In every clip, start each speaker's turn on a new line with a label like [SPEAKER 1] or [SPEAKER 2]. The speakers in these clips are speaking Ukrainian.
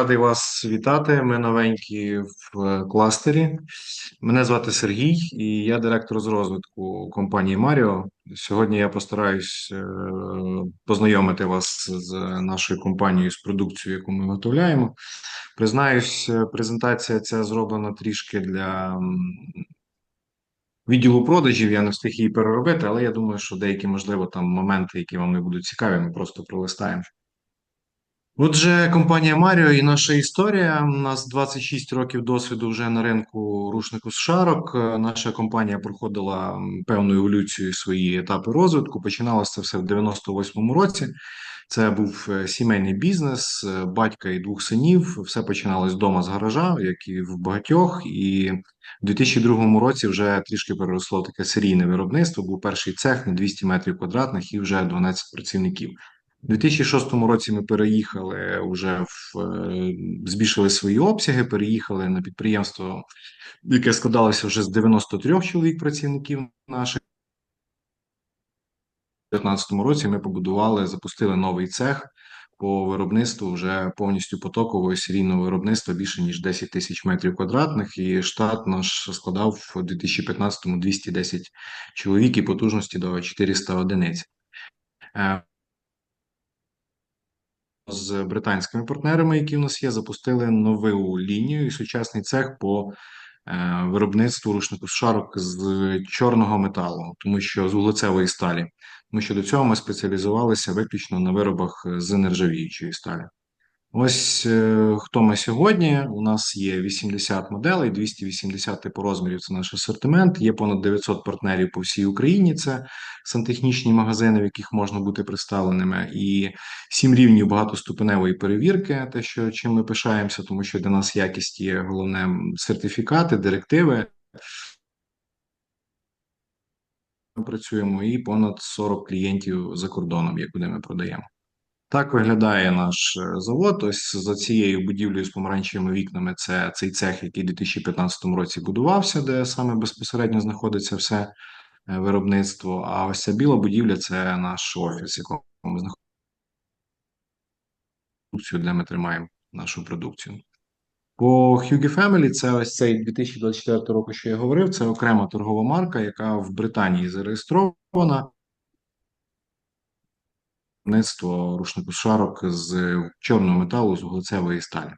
[SPEAKER 1] Радий вас вітати. Ми новенькі в е, кластері. Мене звати Сергій, і я директор з розвитку компанії Маріо. Сьогодні я постараюсь е, познайомити вас з нашою компанією з продукцією, яку ми виготовляємо. Признаюсь, е, презентація ця зроблена трішки для відділу продажів. Я не встиг її переробити, але я думаю, що деякі, можливо, там моменти, які вам не будуть цікаві, ми просто пролистаємо. Отже, компанія Маріо і наша історія. У нас 26 років досвіду вже на ринку рушнику з шарок. Е, Наша компанія проходила певну еволюцію свої етапи розвитку. Починалося це все в 98-му році. Це був е, сімейний бізнес, е, батька і двох синів. Все починалось вдома з гаража, як і в багатьох. І в 2002 році вже трішки переросло таке серійне виробництво. Був перший цех на 200 метрів квадратних і вже 12 працівників. У 2006 році ми переїхали вже в е, збільшили свої обсяги, переїхали на підприємство, яке складалося вже з 93 чоловік працівників наших. У 2019 році ми побудували, запустили новий цех по виробництву вже повністю потокового серійного виробництва більше ніж 10 тисяч метрів квадратних, і штат наш складав у 2015 210 чоловік і потужності до 400 одиниць. З британськими партнерами, які в нас є, запустили нову лінію і сучасний цех по е, виробництву рушнику шарок з чорного металу, тому що з вуглецевої сталі. Тому що до цього ми спеціалізувалися виключно на виробах з нержавіючої сталі. Ось е, хто ми сьогодні. У нас є 80 моделей, 280 типу розмірів. Це наш асортимент. Є понад 900 партнерів по всій Україні. Це сантехнічні магазини, в яких можна бути представленими, і сім рівнів багатоступеневої перевірки. Те, що чим ми пишаємося, тому що для нас якість є головне сертифікати, директиви. Ми працюємо і понад 40 клієнтів за кордоном, як куди ми продаємо. Так виглядає наш е, завод. Ось за цією будівлею з помаранчевими вікнами. Це цей цех, який у 2015 році будувався, де саме безпосередньо знаходиться все е, виробництво. А ось ця біла будівля це наш офіс, якому ми знаходимося, де ми тримаємо нашу продукцію. По Hughie Family це ось цей 2024 року, що я говорив. Це окрема торгова марка, яка в Британії зареєстрована виробництво рушнику шарок з чорного металу з вуглецевої сталі.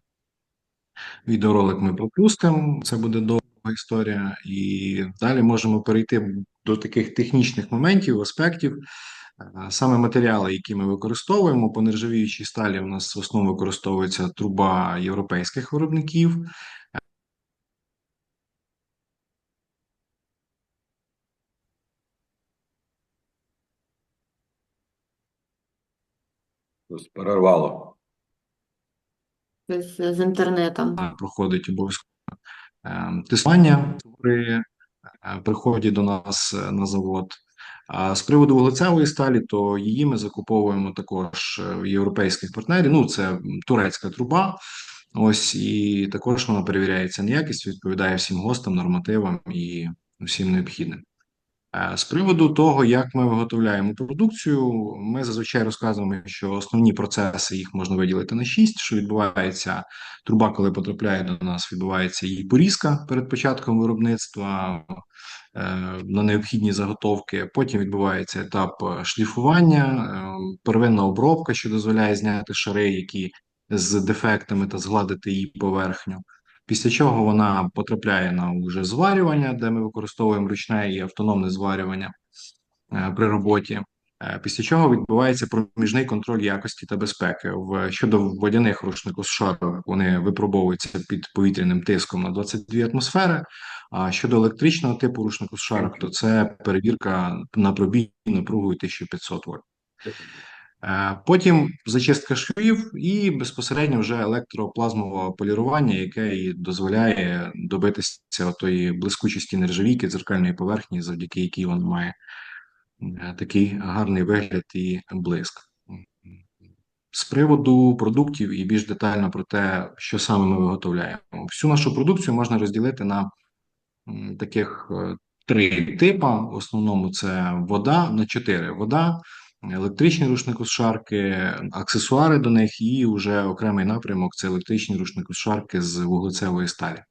[SPEAKER 1] Відеоролик ми пропустимо, це буде довга історія, і далі можемо перейти до таких технічних моментів, аспектів. Е, Саме матеріали, які ми використовуємо по нержавіючій сталі, у нас в основному використовується труба європейських виробників.
[SPEAKER 2] Щось перервало.
[SPEAKER 3] З, з інтернетом.
[SPEAKER 1] Проходить обов'язково е, тестування при е, приході до нас е, на завод. А з приводу вуглецевої сталі, то її ми закуповуємо також е, в європейських партнерів. Ну, це турецька труба. Ось і також вона перевіряється на якість, відповідає всім ГОСТам, нормативам і всім необхідним. Е, З приводу того, як ми виготовляємо продукцію, ми зазвичай розказуємо, що основні процеси їх можна виділити на шість. Що відбувається, труба, коли потрапляє до нас, відбувається її порізка перед початком виробництва е, на необхідні заготовки. Потім відбувається етап е, шліфування, первинна обробка, що дозволяє зняти шари, які з дефектами та згладити її поверхню. Після чого вона потрапляє на уже зварювання, де ми використовуємо ручне і автономне зварювання е, при роботі. Е, Після чого відбувається проміжний контроль якості та безпеки. В щодо водяних шарок, вони випробовуються під повітряним тиском на 22 атмосфери. А щодо електричного типу рушнику з шарок, то це перевірка на пробій напругою 1500 вольт. Е, Потім зачистка швів і безпосередньо вже електроплазмове полірування, яке і дозволяє добитися тої блискучості нержавійки дзеркальної поверхні, завдяки якій вона має е, такий гарний вигляд і блиск. З приводу продуктів і більш детально про те, що саме ми виготовляємо. Всю нашу продукцію можна розділити на таких е, три типи. В основному це вода на чотири: вода, електричні рушникосушарки, аксесуари до них, і вже окремий напрямок це електричні рушникосушарки з вуглецевої сталі.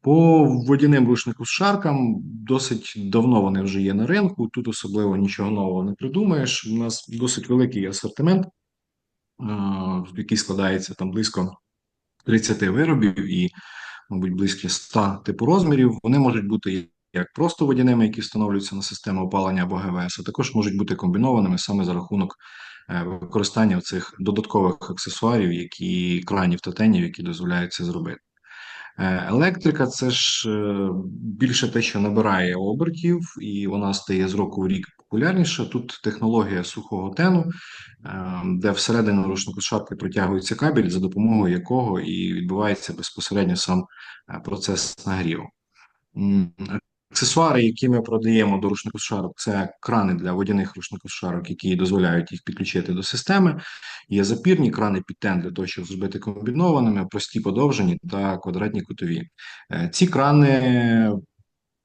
[SPEAKER 1] По водяним рушникосушаркам досить давно вони вже є на ринку. Тут особливо нічого нового не придумаєш. У нас досить великий асортимент, який складається там близько 30 виробів і, мабуть, близько 100 типу розмірів. Вони можуть бути як просто водяними, які встановлюються на систему опалення або ГВС, а також можуть бути комбінованими саме за рахунок е, використання цих додаткових аксесуарів, які кранів та тенів, які дозволяють це зробити. Е, Електрика це ж е, більше те, що набирає обертів, і вона стає з року в рік популярніша. Тут технологія сухого тену, де всередину рушнику шапки протягується кабель, за допомогою якого і відбувається безпосередньо сам процес нагріву. Аксесуари, які ми продаємо до рушникосушарок, це крани для водяних рушникосушарок, які дозволяють їх підключити до системи. Є запірні крани під тен для того, щоб зробити комбінованими, прості подовжені та квадратні кутові. Е, Ці крани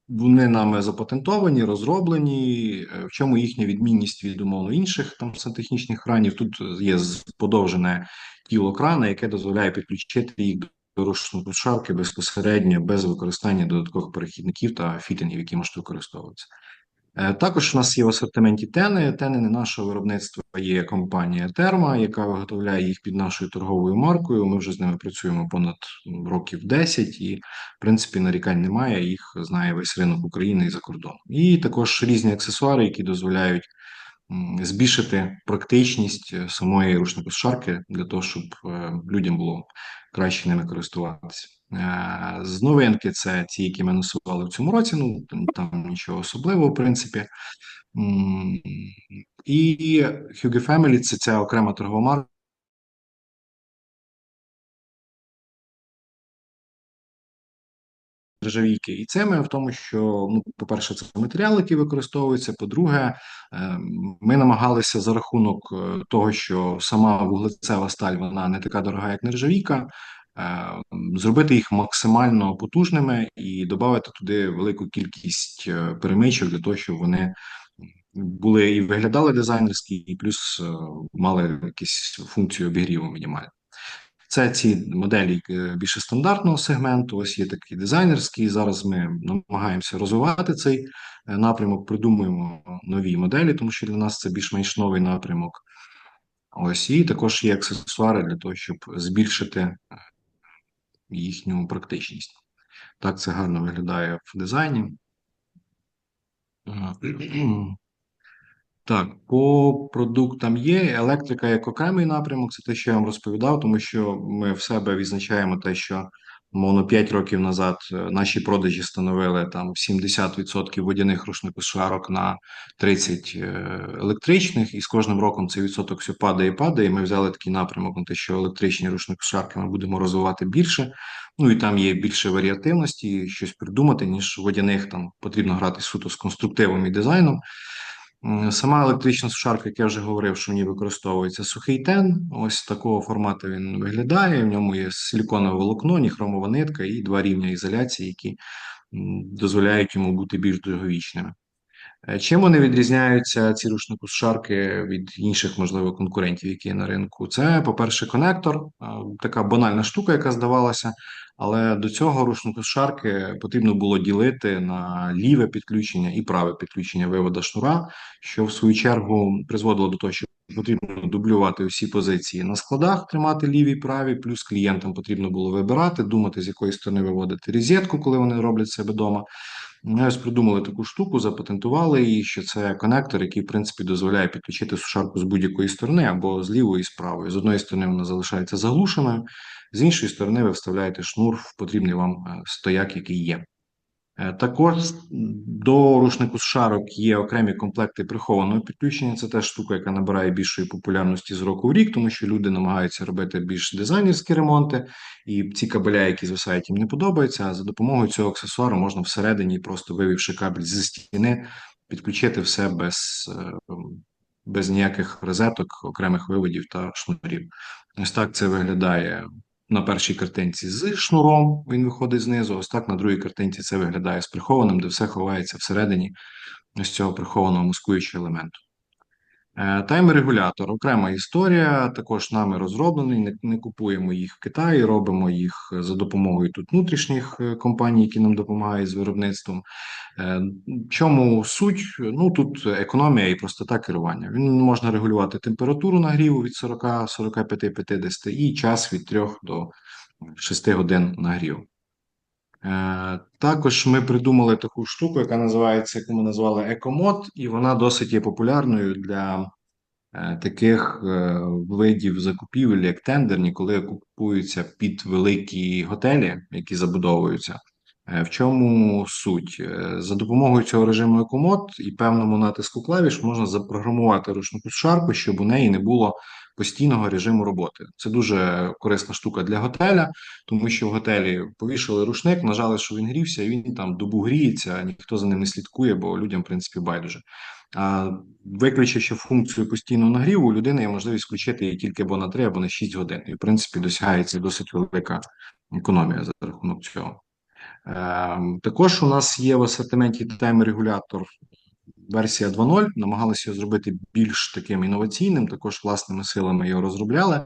[SPEAKER 1] вони нами запатентовані, розроблені. Е, В чому їхня відмінність від умовно інших там сантехнічних кранів? Тут є подовжене тіло крана, яке дозволяє підключити їх рушної безпосередньо без використання додаткових перехідників та фітингів, які можуть використовуватися. Е, Також у нас є в асортименті тени. Тени не нашого виробництва є компанія Терма, яка виготовляє їх під нашою торговою маркою. Ми вже з ними працюємо понад років 10 і, в принципі, нарікань немає. Їх знає весь ринок України і за кордоном. І також різні аксесуари, які дозволяють збільшити практичність е, самої рушникосушарки для того, щоб е, людям було краще ними користуватися. Е, З новинки це ті, які ми насували в цьому році. Ну там, нічого особливого, в принципі. І Hugo Family це ця окрема торгова марка. Нержавійки. І це ми в тому, що ну, по-перше, це матеріал, який використовується. По-друге, е, ми намагалися за рахунок е, того, що сама вуглецева сталь вона не така дорога, як нержавійка, е, зробити їх максимально потужними і додати туди велику кількість перемичок для того, щоб вони були і виглядали дизайнерські, і плюс мали якісь функцію обігріву мінімальну. Це ці моделі е, більше стандартного сегменту. Ось є такий дизайнерський. Зараз ми намагаємося розвивати цей е, напрямок, придумуємо нові моделі, тому що для нас це більш-менш новий напрямок. Ось і також є аксесуари для того, щоб збільшити е, їхню практичність. Так це гарно виглядає в дизайні. Так, по продуктам є електрика як окремий напрямок, це те, що я вам розповідав, тому що ми в себе відзначаємо те, що мовно 5 років назад е, наші продажі становили там 70% водяних рушникосушарок на 30 е, електричних, і з кожним роком цей відсоток все падає і падає. І ми взяли такий напрямок на те, що електричні рушникосушарки ми будемо розвивати більше. Ну і там є більше варіативності, щось придумати, ніж водяних там потрібно грати суто з конструктивом і дизайном. Сама електрична сушарка, як я вже говорив, що в ній використовується сухий тен. Ось такого формату він виглядає. В ньому є силіконове волокно, ніхромова нитка і два рівня ізоляції, які дозволяють йому бути більш довговічними. Е, Чим вони відрізняються ці рушникосушарки від інших, можливо, конкурентів, які є на ринку? Це, по-перше, конектор, е, така банальна штука, яка здавалася, але до цього рушникосушарки потрібно було ділити на ліве підключення і праве підключення вивода шнура, що в свою чергу призводило до того, що потрібно дублювати усі позиції на складах, тримати ліві праві, плюс клієнтам потрібно було вибирати, думати, з якої сторони виводити розетку, коли вони роблять себе вдома. Ми ось придумали таку штуку, запатентували її, що це конектор, який, в принципі, дозволяє підключити сушарку з будь-якої сторони або з лівої і з правої. З одної сторони вона залишається заглушеною, з іншої сторони ви вставляєте шнур в потрібний вам е, стояк, який є. Е, Також до рушнику з шарок є окремі комплекти прихованого підключення. Це теж штука, яка набирає більшої популярності з року в рік, тому що люди намагаються робити більш дизайнерські ремонти, і ці кабеля, які звисають, їм не подобаються. А за допомогою цього аксесуару можна всередині, просто вивівши кабель зі стіни, підключити все без, е, без ніяких розеток, окремих виводів та шнурів. Ось так це виглядає на першій картинці з шнуром, він виходить знизу. Ось так на другій картинці це виглядає з прихованим, де все ховається всередині ось цього прихованого мускуючого елементу. Е, Тайм-регулятор окрема історія, також нами розроблений. Не, не купуємо їх в Китаї, робимо їх за допомогою тут внутрішніх е, компаній, які нам допомагають з виробництвом. Е, Чому суть? Ну тут економія і простота керування. Він можна регулювати температуру нагріву від 40, 45, 50 і час від 3 до 6 годин нагріву. Е, Також ми придумали таку штуку, яка називається, яку ми назвали екомод, і вона досить є популярною для е, таких е, видів закупівель, як тендерні, коли купуються під великі готелі, які забудовуються. В чому суть? За допомогою цього режиму екомод і певному натиску клавіш можна запрограмувати ручну шарку, щоб у неї не було постійного режиму роботи. Це дуже корисна штука для готеля, тому що в готелі повішали рушник, нажали, що він грівся, і він там добу гріється, ніхто за ним не слідкує, бо людям, в принципі, байдуже. А виключивши функцію постійного нагріву, у людини є можливість включити її тільки або на 3, або на 6 годин. І, в принципі, досягається досить велика економія за рахунок цього. Ем, Також у нас є в асортименті тайм-регулятор версія 2.0. Намагалися його зробити більш таким інноваційним. Також власними силами його розробляли.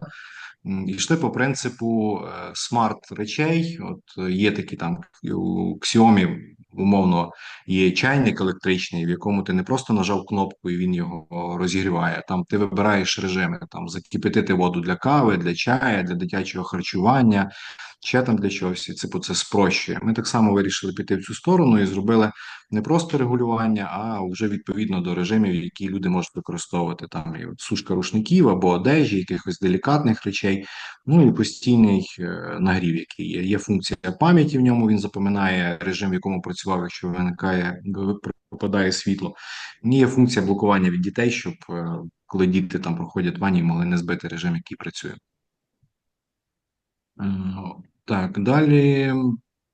[SPEAKER 1] І йшли по принципу е, смарт речей. От е, є такі там у Xiaomi, умовно, є чайник електричний, в якому ти не просто нажав кнопку і він його розігріває. Там ти вибираєш режими: там закипятити воду для кави, для чаю, для дитячого харчування, ще там для чогось. І типу, це спрощує. Ми так само вирішили піти в цю сторону і зробили не просто регулювання, а вже відповідно до режимів, які люди можуть використовувати. Там і от сушка рушників або одежі, якихось делікатних речей. Ну і постійний е, нагрів, який є. Є функція пам'яті в ньому. Він запам'ятає режим, в якому працював, якщо виникає пропадає світло. І є функція блокування від дітей, щоб е, коли діти там проходять вані, могли не збити режим, який працює. Так, далі.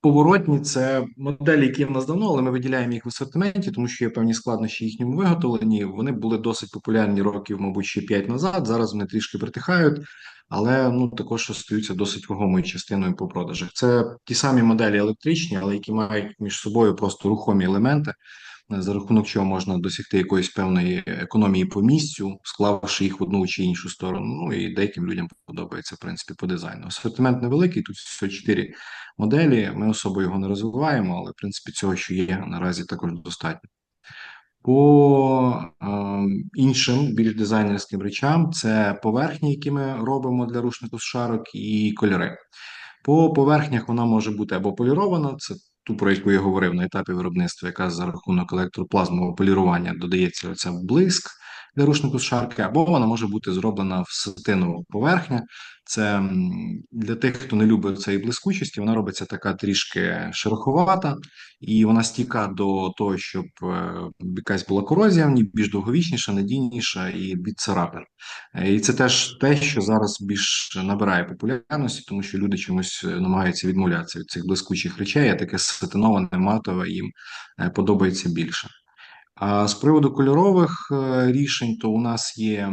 [SPEAKER 1] Поворотні це моделі, які в нас давно, але ми виділяємо їх в асортименті, тому що є певні складнощі їхньому виготовленні. Вони були досить популярні років, мабуть, ще 5 назад. Зараз вони трішки притихають, але ну також остаються досить вагомою частиною по продажах. Це ті самі моделі електричні, але які мають між собою просто рухомі елементи, за рахунок чого можна досягти якоїсь певної економії по місцю, склавши їх в одну чи іншу сторону. Ну і деяким людям подобається в принципі по дизайну. Асортимент невеликий, тут всього 4 моделі. Ми особо його не розвиваємо, але в принципі цього, що є наразі, також достатньо. По е, іншим більш дизайнерським речам це поверхні, які ми робимо для рушнику з шарок, і кольори. По поверхнях вона може бути або полірована, це ту, про яку я говорив на етапі виробництва, яка за рахунок електроплазмового полірування додається оця блиск для рушнику з шарки, або вона може бути зроблена в сатинову поверхня. Це для тих, хто не любить цієї блискучості, вона робиться така трішки шероховата, і вона стійка до того, щоб е, якась була корозія більш довговічніша, надійніша і від царапин. Е, І це теж те, що зараз більш набирає популярності, тому що люди чомусь е, намагаються відмовлятися від цих блискучих речей, а таке сатиноване, матове їм е, подобається більше. А з приводу кольорових е, рішень, то у нас є,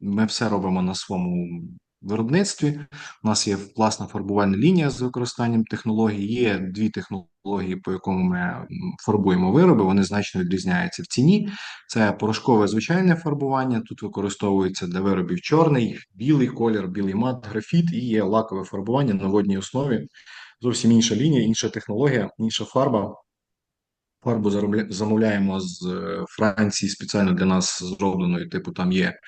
[SPEAKER 1] ми все робимо на своєму виробництві. У нас є власна фарбувальна лінія з використанням технологій. Є дві технології, по якому ми фарбуємо вироби. Вони значно відрізняються в ціні. Це порошкове звичайне фарбування. Тут використовується для виробів чорний, білий колір, білий мат, графіт і є лакове фарбування на водній основі. Зовсім інша лінія, інша технологія, інша фарба. Фарбу замовляємо з е, Франції спеціально для нас зробленої. Типу, там є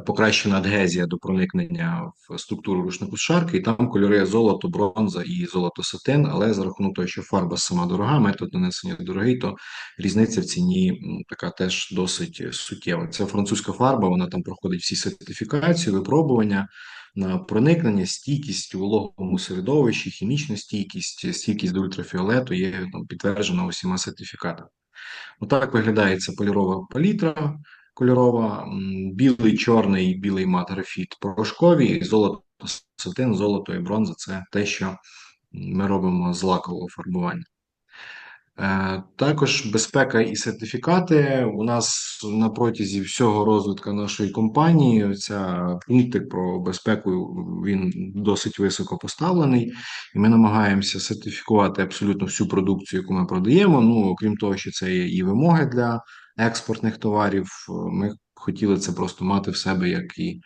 [SPEAKER 1] покращена адгезія до проникнення в структуру рушнику шарки, і там кольори золото, бронза і золото сатин. Але за рахунок того, що фарба сама дорога, метод нанесення дорогий, то різниця в ціні така теж досить е, суттєва. Це французька фарба, вона там проходить всі сертифікації, випробування на проникнення, стійкість у вологому середовищі, хімічну стійкість, стійкість до ультрафіолету є там, підтверджена усіма сертифікатами. Отак виглядає ця полірова палітра кольорова, білий, чорний, білий мат порошкові, золото, сатин, золото і бронза це те, що ми робимо з лакового фарбування. Е, Також безпека і сертифікати. У нас на протязі всього розвитку нашої компанії ця пунктик про безпеку він досить високо поставлений, і ми намагаємося сертифікувати абсолютно всю продукцію, яку ми продаємо. Ну окрім того, що це є і вимоги для експортних товарів. Ми хотіли це просто мати в себе як і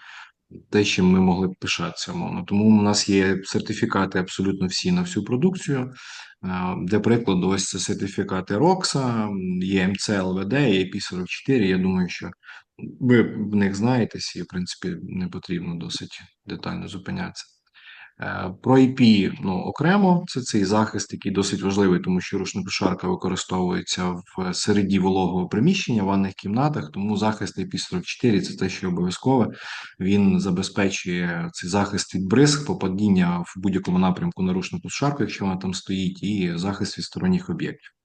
[SPEAKER 1] те, чим ми могли б пишатися мовно. Тому у нас є сертифікати абсолютно всі на всю продукцію. Е, Для прикладу, ось це сертифікати Рокса, є МЦ ЛВД, є ПІ-44. Я думаю, що ви в них знаєтесь, і в принципі не потрібно досить детально зупинятися. Е, Про IP ну, окремо, це цей захист, який досить важливий, тому що рушникошарка використовується в середі вологого приміщення, в ванних кімнатах, тому захист IP44 це те, що обов'язкове. Він забезпечує цей захист від бризг, попадіння в будь-якому напрямку на рушнику шарку, якщо вона там стоїть, і захист від сторонніх об'єктів.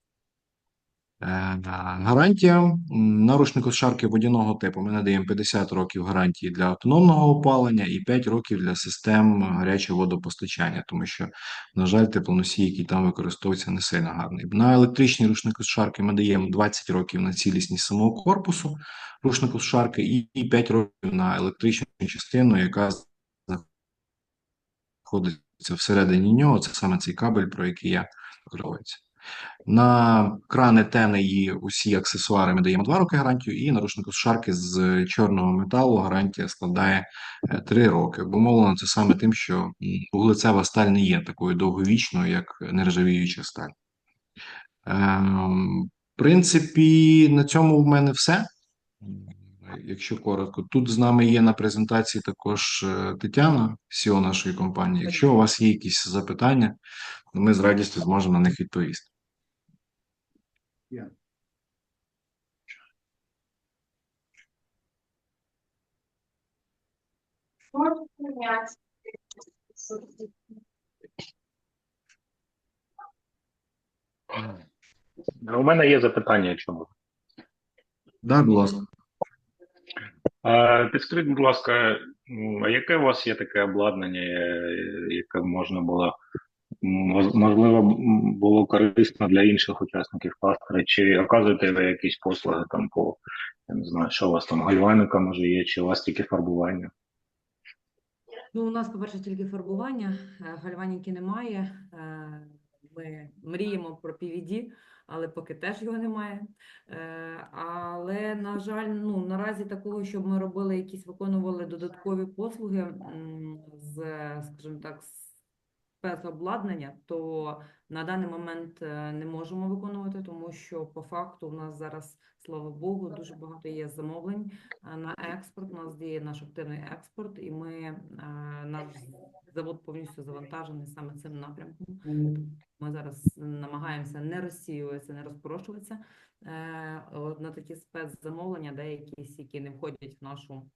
[SPEAKER 1] Е, Гарантія м, на рушнику шарки водяного типу. Ми надаємо 50 років гарантії для автономного опалення і 5 років для систем гарячого водопостачання, тому що, на жаль, теплоносій, який там використовується, не сильно гарний. На електричні рушники шарки ми даємо 20 років на цілісність самого корпусу рушнику шарки і і 5 років на електричну частину, яка знаходиться всередині нього. Це саме цей кабель, про який я використовується. На крани тени і усі аксесуари ми даємо 2 роки гарантію, і на рушнику шарки з чорного металу гарантія складає 3 роки. Обумовлено це саме тим, що вуглецева сталь не є такою довговічною, як нержавіюча сталь. Ем, В принципі, на цьому в мене все. Якщо коротко, тут з нами є на презентації також е, Тетяна, CEO нашої компанії. Якщо у вас є якісь запитання, ми з радістю зможемо на них відповісти.
[SPEAKER 4] У мене є запитання, якщо можна.
[SPEAKER 1] Да, будь ласка.
[SPEAKER 4] Підскажіть, будь ласка, а яке у вас є таке обладнання, е, яке можна було, можливо, було корисно для інших учасників кластера? Чи оказуєте ви якісь послуги там по, я не знаю, що у вас там, гальваника може є, чи у вас тільки фарбування?
[SPEAKER 5] Ну, у нас, по-перше, тільки фарбування, е, гальваніки немає. Е, Ми мріємо про PVD, але поки теж його немає. Е, Але, на жаль, ну, наразі такого, щоб ми робили якісь, виконували додаткові послуги з, скажімо так, спецобладнання, то на даний момент е, не можемо виконувати, тому що по факту у нас зараз, слава Богу, дуже багато є замовлень е, на експорт. У нас діє наш активний експорт, і ми е, наш завод повністю завантажений саме цим напрямком. Ми зараз намагаємося не розсіюватися, не розпорошуватися на такі спецзамовлення, деякі, які не входять в нашу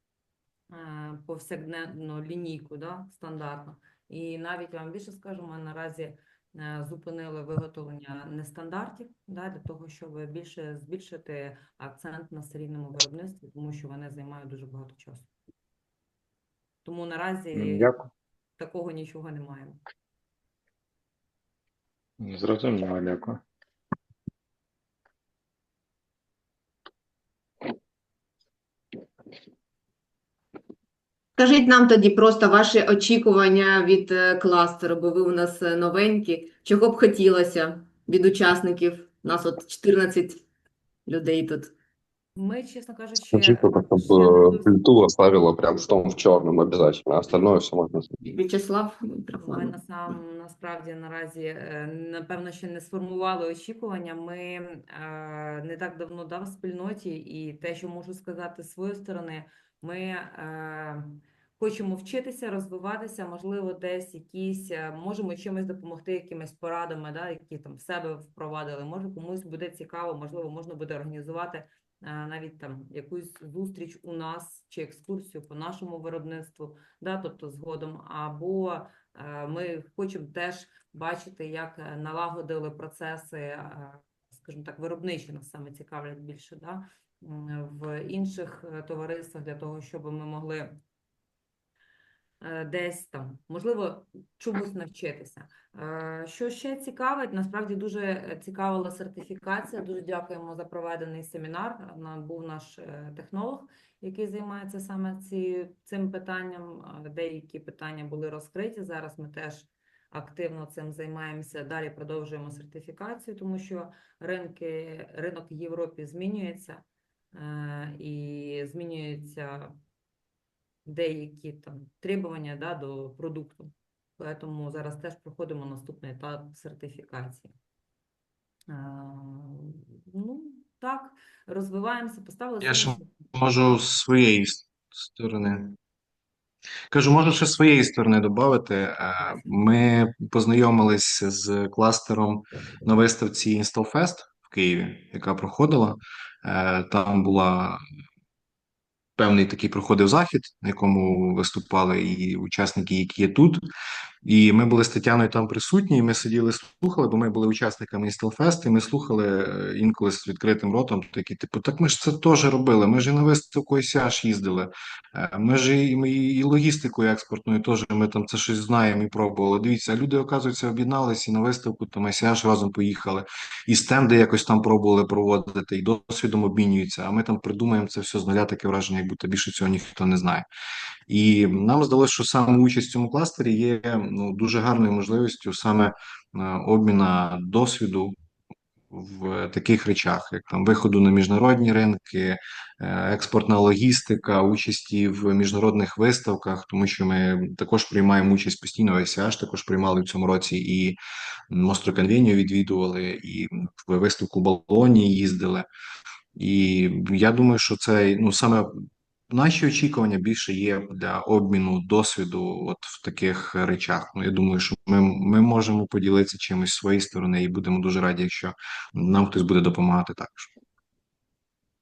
[SPEAKER 5] повсякденну лінійку, да, стандартну. І навіть я вам більше скажу, ми наразі е, зупинили виготовлення нестандартів да, для того, щоб більше збільшити акцент на серійному виробництві, тому що вони займають дуже багато часу. Тому наразі
[SPEAKER 4] Дякую.
[SPEAKER 5] такого нічого не маємо.
[SPEAKER 4] Зрозуміло, дякую.
[SPEAKER 3] Скажіть нам тоді просто ваші очікування від е, кластеру, бо ви у нас е, новенькі. Чого б хотілося від учасників? У нас от 14 людей тут.
[SPEAKER 5] Ми, чесно кажучи, не
[SPEAKER 6] чтобы плиту оставила прям в том в черном обязательно, а остальное все можно
[SPEAKER 3] В'ячеслав,
[SPEAKER 5] Ми на сам насправді наразі е, напевно ще не сформували очікування. Ми е, не так давно дав спільноті, і те, що можу сказати з своєї сторони, ми е, хочемо вчитися, розвиватися, можливо, десь якісь е, можемо чимось допомогти, якимись порадами, да, які там в себе впровадили. Може, комусь буде цікаво, можливо, можна буде організувати е, навіть там якусь зустріч у нас чи екскурсію по нашому виробництву, да, тобто згодом, або е, ми хочемо теж бачити, як е, налагодили процеси, е, скажімо так, виробничі нас саме цікавлять більше, да, в інших е, товариствах для того, щоб ми могли е, десь там, можливо, чомусь навчитися. Е, Що ще цікавить, насправді дуже е, цікавила сертифікація. Дуже дякуємо за проведений семінар. На- Був наш е, технолог, який займається саме ці, цим питанням. Е, Деякі питання були розкриті. Зараз ми теж активно цим займаємося. Далі продовжуємо сертифікацію, тому що ринки, ринок в Європі змінюється. Е, і змінюються деякі там требування да, до продукту. Тому зараз теж проходимо наступний етап сертифікації. Е, Ну, так, розвиваємося, поставили
[SPEAKER 1] Я ще Можу з своєї сторони. Кажу, можу ще з своєї сторони додати. Ми познайомились з кластером на виставці InstallFest в Києві, яка проходила. Е, Там була певний такий проходив захід, на якому виступали і учасники, які є тут. І ми були з Тетяною там присутні, і ми сиділи, слухали, бо ми були учасниками Інстелфест, і ми слухали е, інколи з відкритим ротом, такі, типу, так ми ж це теж робили. Ми ж і на виставку ІСЯШ їздили. Е, Ми ж і, ми і логістикою експортною теж ми там це щось знаємо і пробували. Дивіться, люди, оказується, об'єдналися і на виставку, там ІСЯШ разом поїхали, і стенди якось там пробували проводити, і досвідом обмінюються. А ми там придумаємо це все з нуля, таке враження, як будто більше цього ніхто не знає. І нам здалося, що саме участь в цьому кластері є ну, дуже гарною можливістю саме е, обміна досвіду в таких речах, як там виходу на міжнародні ринки, е, експортна логістика, участі в міжнародних виставках, тому що ми також приймаємо участь постійно в ICH, також приймали в цьому році і Мостроконвенію відвідували, і в виставку Болоні їздили. І я думаю, що це ну саме наші очікування більше є для обміну досвіду, от в таких речах. Ну я думаю, що ми, ми можемо поділитися чимось з своєї сторони, і будемо дуже раді, якщо нам хтось буде допомагати також.